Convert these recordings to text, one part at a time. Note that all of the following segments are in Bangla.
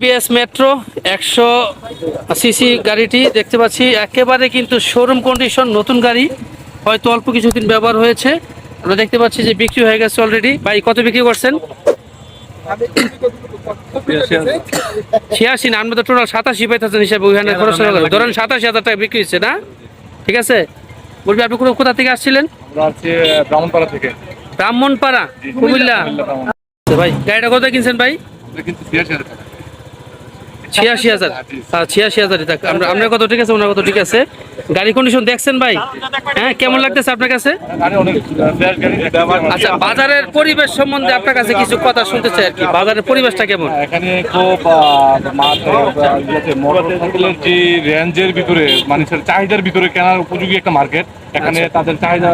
বিএস মেট্রো একশো সিসি গাড়িটি দেখতে পাচ্ছি। একেবারে কিন্তু শোরুম কন্ডিশন নতুন গাড়ি। হয়তো অল্প কিছুদিন ব্যবহার হয়েছে। আমরা দেখতে পাচ্ছি যে বিক্রি হয়ে গেছে অলরেডি ভাই কত বিক্রি করছেন? ছিয়াশি না আমরা তো টোটাল সাতাশি পাইতেছেন হিসাবে ওইখানে খরচ ধরেন সাতাশি হাজার টাকা বিক্রি হচ্ছে না? ঠিক আছে? বলবি আপনি কোনো কোথা থেকে আসছিলেন? ব্রাহ্মণপাড়া থেকে। ব্রাহ্মণপাড়া কুমিল্লা। ভাই গাড়িটা কোথায় কিনছেন ভাই? ছিয়াশি হাজার। টাকা। ছিয়াশি হাজার হাজার আমরা আপনার কত ঠিক আছে? ওনার কত ঠিক আছে? গাড়ি কন্ডিশন দেখছেন ভাই? হ্যাঁ কেমন লাগতেছে আপনার কাছে? আচ্ছা বাজারের পরিবেশ সম্বন্ধে আপনার কাছে কিছু কথা শুনতে চাই আর কি। বাজারের পরিবেশটা কেমন? এখানে খুব মোটরসাইকেলের যে রেঞ্জের ভিতরে মানুষের চাহিদার ভিতরে কেনার উপযোগী একটা মার্কেট। এখানে তাদের চাহিদা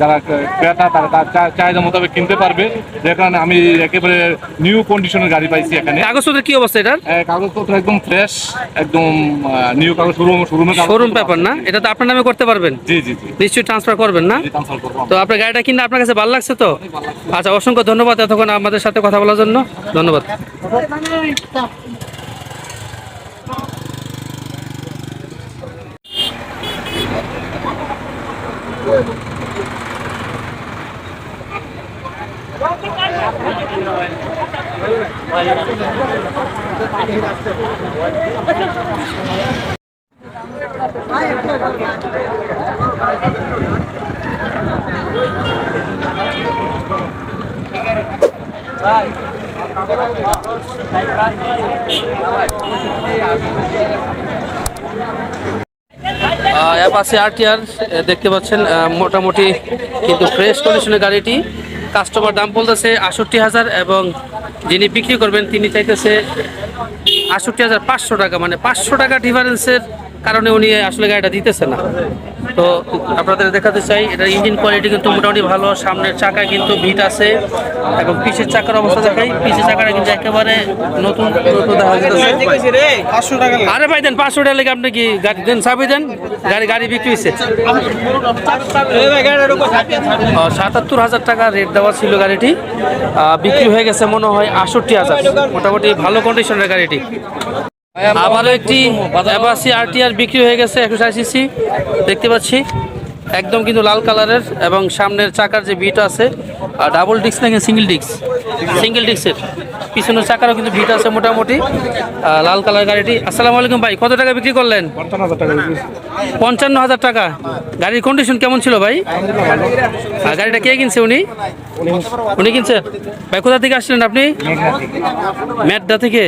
যারা ক্রেতা তারা তার চাহিদা মোতাবেক কিনতে পারবে। যে কারণে আমি একেবারে নিউ কন্ডিশনের গাড়ি পাইছি এখানে। কাগজপত্রের কি অবস্থা এটা কাগজপত্র একদম ফ্রেশ একদম নিউ কাগজ শোরুম শোরুমের শোরুম পেপার না? এটা তো আপনার নামে করতে পারবেন? জি জি জি। নিশ্চয়ই ট্রান্সফার করবেন না? তো আপনার গাড়িটা কিনে আপনার কাছে ভালো লাগছে তো? আচ্ছা অসংখ্য ধন্যবাদ এতক্ষণ আমাদের সাথে কথা বলার জন্য। ধন্যবাদ। অ্যাপাসি আরটিআর দেখতে পাচ্ছেন মোটামুটি কিন্তু ফ্রেশ কন্ডিশনের গাড়িটি। কাস্টমার দাম বলতেছে আষট্টি হাজার এবং যিনি বিক্রি করবেন, তিনি চাইতেছে আষট্টি হাজার পাঁচশো টাকা। মানে পাঁচশো টাকা ডিফারেন্সের কারণে উনি আসলে গাড়িটা দিতেছে না। তো আপনাদের দেখাতে চাই এটা ইঞ্জিন কোয়ালিটি কিন্তু মোটামুটি ভালো, সামনের চাকা কিন্তু ভিট আছে, এবং পিছের চাকার অবস্থা দেখাই, পিছের চাকাটা কিন্তু একেবারে নতুন আরে ভাই দেন, পাঁচশো টাকা লেগে আপনি কি গাড়ি দেন, চাবি দেন? গাড়ি গাড়ি বিক্রি হয়েছে। সাতাত্তর হাজার টাকা রেট দেওয়া ছিল গাড়িটি। বিক্রি হয়ে গেছে মনে হয় আষট্টি হাজার। মোটামুটি ভালো কন্ডিশনের গাড়িটি। আবারও একটি অ্যাবাসি আরটিআর বিক্রি হয়ে গেছে একশো সিসি দেখতে পাচ্ছি। একদম কিন্তু লাল কালারের এবং সামনের চাকার যে বিট আছে আর ডাবল ডিস্ক নাকি সিঙ্গেল ডিস্ক সিঙ্গেল ডিস্কের পিছনের চাকারও কিন্তু ভিট আছে মোটামুটি লাল কালার গাড়িটি। আসসালামু আলাইকুম ভাই কত টাকা বিক্রি করলেন? পঞ্চান্ন হাজার টাকা গাড়ির কন্ডিশন কেমন ছিল ভাই? আর গাড়িটা কে কিনছে উনি? উনি কিনছে? ভাই কোথা থেকে আসছিলেন আপনি? মেটদা থেকে।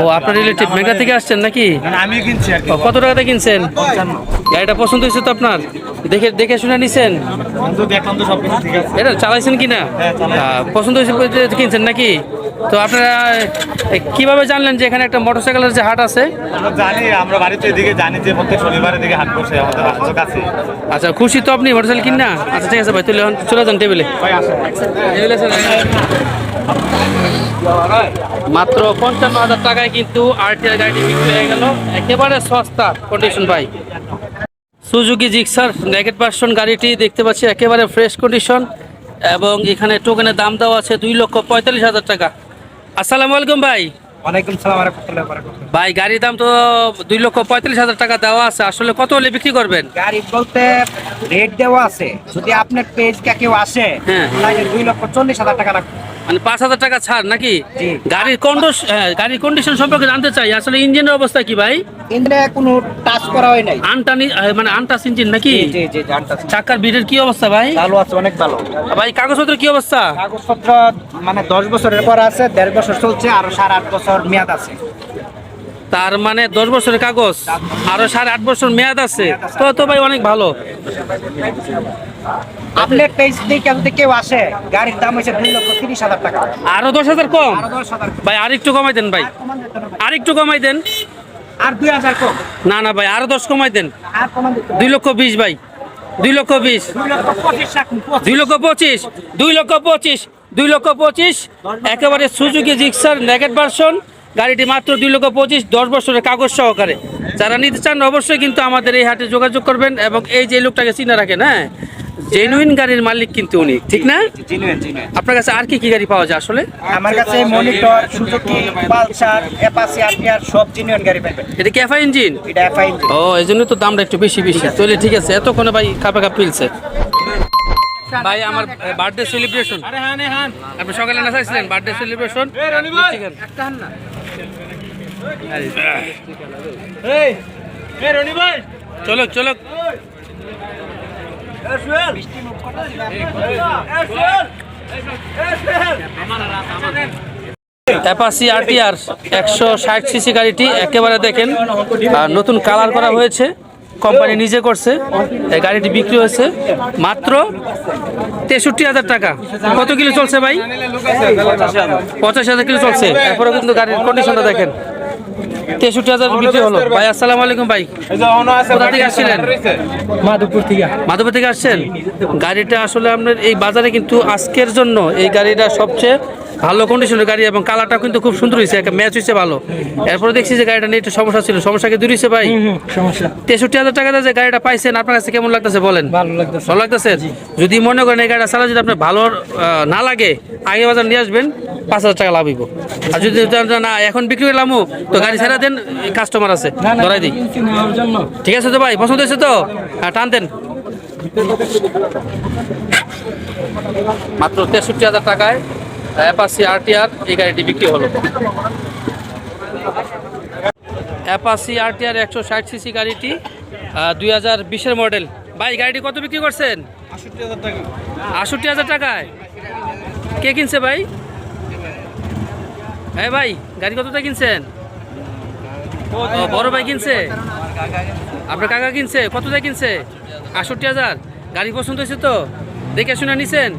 ও আপনার রিলেটিভ মেঘা থেকে আসছেন নাকি? কত টাকাতে কিনছেন? গাড়িটা পছন্দ হয়েছে তো আপনার? দেখে দেখে শুনে নিছেন? এটা চালাইছেন কিনা আহ, পছন্দ হয়েছে কিনছেন নাকি? তো আপনারা কীভাবে জানলেন যে এখানে একটা মোটরসাইকেলের যে হাট আছে? আমরা জানি আমরা বাড়িতে এদিকে জানি যে প্রত্যেক শনিবারের দিকে হাট বসে আমাদের বাসার কাছে আচ্ছা খুশি তো আপনি মোটরসাইকেল কিন না? আচ্ছা ঠিক আছে ভাই তুলে চলে যান টেবিলে। মাত্র পঞ্চান্ন হাজার টাকায় কিন্তু আরটিআর গাড়িটি বিক্রি হয়ে গেল। একেবারে সস্তা কন্ডিশন ভাই। সুজুকি জিক্সার নেগেট পার্সন গাড়িটি দেখতে পাচ্ছি একেবারে ফ্রেশ কন্ডিশন এবং এখানে টোকেনের দাম দেওয়া আছে দুই লক্ষ পঁয়তাল্লিশ হাজার টাকা। আসসালামু আলাইকুম ভাই। ওয়ালাইকুম সালাম রাহমাতুল্লাহি ভাই গাড়ির দাম তো দুই লক্ষ পঁয়তাল্লিশ হাজার টাকা দেওয়া আছে। আসলে কত হলে বিক্রি করবেন? গাড়ি বলতে রেট দেওয়া আছে। যদি আপনার পেজ কে কেউ আসে হ্যাঁ। তাহলে দুই লক্ষ চল্লিশ হাজার টাকা লাগবে মানে পাঁচ হাজার টাকা ছাড় নাকি? গাড়ির কন্ডিশন গাড়ির কন্ডিশন সম্পর্কে জানতে চাই। আসলে ইঞ্জিনের অবস্থা কি ভাই? ইঞ্জিনে কোনো টাচ করা হয় নাই। আনটানি মানে ইঞ্জিন নাকি? জি জি জি চাকার বিটের কি অবস্থা ভাই? ভালো আছে অনেক ভালো। ভাই কাগজপত্র কি অবস্থা? কাগজপত্র মানে দশ বছরের পর আছে দেড় বছর চলছে আরও সাড়ে আট বছর মেয়াদ আছে। তার মানে দশ বছরের কাগজ আরও সাড়ে আট বছর মেয়াদ আছে। তো তো ভাই অনেক ভালো। আপনার পেজ থেকে যদি কেউ আসে গাড়ির দাম হচ্ছে দুই লক্ষ তিরিশ হাজার টাকা। আরও দশ হাজার কম? ভাই আর একটু কমাই দেন ভাই। আর একটু কমাই দেন। আর দুই হাজার কম। না না ভাই আরও দশ কমাই দেন। দুই লক্ষ বিশ ভাই দুই লক্ষ বিশ। দুই লক্ষ পঁচিশ। দুই লক্ষ পঁচিশ দুই লক্ষ পঁচিশ একেবারে সুজুকি জিক্সার নেগেট ভার্সন গাড়িটি মাত্র দুই লক্ষ পঁচিশ দশ বছরের কাগজ সহকারে। যারা নিতে চান অবশ্যই কিন্তু আমাদের এই হাটে যোগাযোগ করবেন এবং এই যে লোকটাকে চিনে রাখেন হ্যাঁ? জেনুইন গাড়ির মালিক কিন্তু উনি ঠিক না? আপনার কাছে আর কি কি গাড়ি পাওয়া যায় আসলে? আমার কাছে monitor Suzuki Pulsar Apache RTR সব জিনুয়েন গাড়ি পাবেন। এটা কি এফআই ইঞ্জিন এটা এফআই ও এই জন্য তো দামটা একটু বেশি বেশি। তাহলে ঠিক আছে এতক্ষণে ভাই কাপে কাপ পিলছে ভাই আমার বার্থডে সেলিব্রেশন আপনি সকালে না। চাইছিলেন বার্থডে সেলিব্রেশন চলো চলো। অ্যাপাসি আরটিআর একশো ষাট সিসি গাড়িটি একেবারে দেখেন আর নতুন কালার করা হয়েছে কোম্পানি নিজে করছে এই গাড়িটি বিক্রি হয়েছে মাত্র তেষট্টি হাজার টাকা। কত কিলো চলছে ভাই? পঁচাশি হাজার। কিলো চলছে। এরপরে কিন্তু গাড়ির কন্ডিশনটা দেখেন। তেষট্টি হাজার বিক্রি হলো। ভাই আসসালামু আলাইকুম ভাই। কোথা থেকে আসছিলেন? মাধবপুর থেকে। মাধবপুর থেকে আসছেন? গাড়িটা আসলে আপনার এই বাজারে কিন্তু আজকের জন্য এই গাড়িটা সবচেয়ে ভালো কন্ডিশনের গাড়ি এবং কালারটা কিন্তু খুব সুন্দর হয়েছে একটা ম্যাচ হয়েছে ভালো। এরপরে দেখছি যে গাড়িটা নিয়ে একটু সমস্যা ছিল সমস্যা কি দূর হয়েছে ভাই? সমস্যা। তেষট্টি হাজার টাকা যে গাড়িটা পাইছেন আপনার কাছে কেমন লাগতেছে বলেন? ভালো লাগতেছে। ভালো লাগতেছে? যদি মনে করেন এই গাড়িটা চালা যদি আপনার ভালো না লাগে আগে বাজার নিয়ে আসবেন পাঁচ হাজার টাকা লাভ হইব। আর যদি না এখন বিক্রি করলামও তো গাড়ি ছেড়ে দেন কাস্টমার আছে ধরাই দিই। ঠিক আছে তো ভাই পছন্দ হয়েছে তো? হ্যাঁ টান দেন। মাত্র তেষট্টি হাজার টাকায় অ্যাপাসি আরটিআর এই গাড়িটি বিক্রি হলো। অ্যাপাসি আরটিআর একশো ষাট সিসি গাড়িটি দুই হাজার বিশের মডেল। ভাই গাড়িটি কত বিক্রি করছেন? আষট্টি হাজার টাকায়। কে কিনছে ভাই? হ্যাঁ ভাই, গাড়ি কতটা কিনছেন? বড় ভাই কিনছে? আপনার কাকা কিনছে? কত দিয়ে কিনছে? আটষট্টি হাজার। গাড়ি পছন্দ হয়েছে তো? দেখে শুনে নিছেন?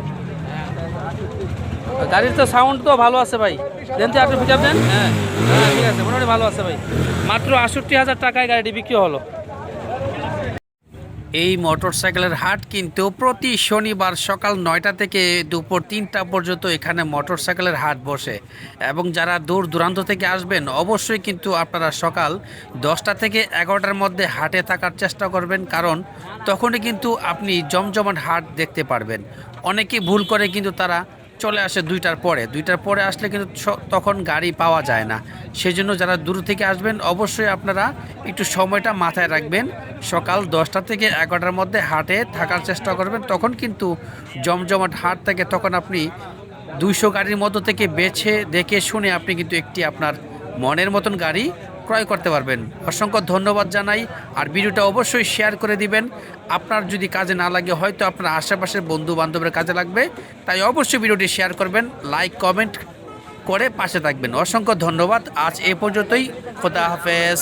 গাড়ির তো সাউন্ড তো ভালো আছে ভাই। দেন তো আপনি পিকআপ দেন। হ্যাঁ হ্যাঁ ঠিক আছে, মোটামুটি ভালো আছে ভাই। মাত্র আটষট্টি হাজার টাকায় গাড়িটি বিক্রি হলো। এই মোটরসাইকেলের হাট কিন্তু প্রতি শনিবার সকাল নয়টা থেকে দুপুর তিনটা পর্যন্ত এখানে মোটরসাইকেলের হাট বসে। এবং যারা দূর দূরান্ত থেকে আসবেন, অবশ্যই কিন্তু আপনারা সকাল দশটা থেকে এগারোটার মধ্যে হাটে থাকার চেষ্টা করবেন। কারণ তখনই কিন্তু আপনি জমজমাট হাট দেখতে পারবেন। অনেকে ভুল করে কিন্তু তারা চলে আসে দুইটার পরে। দুইটার পরে আসলে কিন্তু তখন গাড়ি পাওয়া যায় না। সেজন্য যারা দূর থেকে আসবেন, অবশ্যই আপনারা একটু সময়টা মাথায় রাখবেন। সকাল দশটা থেকে এগারোটার মধ্যে হাটে থাকার চেষ্টা করবেন। তখন কিন্তু জমজমাট হাট থেকে তখন আপনি দুইশো গাড়ির মধ্য থেকে বেছে, দেখে শুনে আপনি কিন্তু একটি আপনার মনের মতন গাড়ি ক্রয় করতে পারবেন। অসংখ্য ধন্যবাদ জানাই, আর ভিডিওটা অবশ্যই শেয়ার করে দিবেন। আপনার যদি কাজে না লাগে, হয়তো আপনার আশেপাশের বন্ধু বান্ধবের কাজে লাগবে। তাই অবশ্যই ভিডিওটি শেয়ার করবেন, লাইক, কমেন্ট করে পাশে থাকবেন। অসংখ্য ধন্যবাদ। আজ এ পর্যন্তই। খোদা হাফেজ।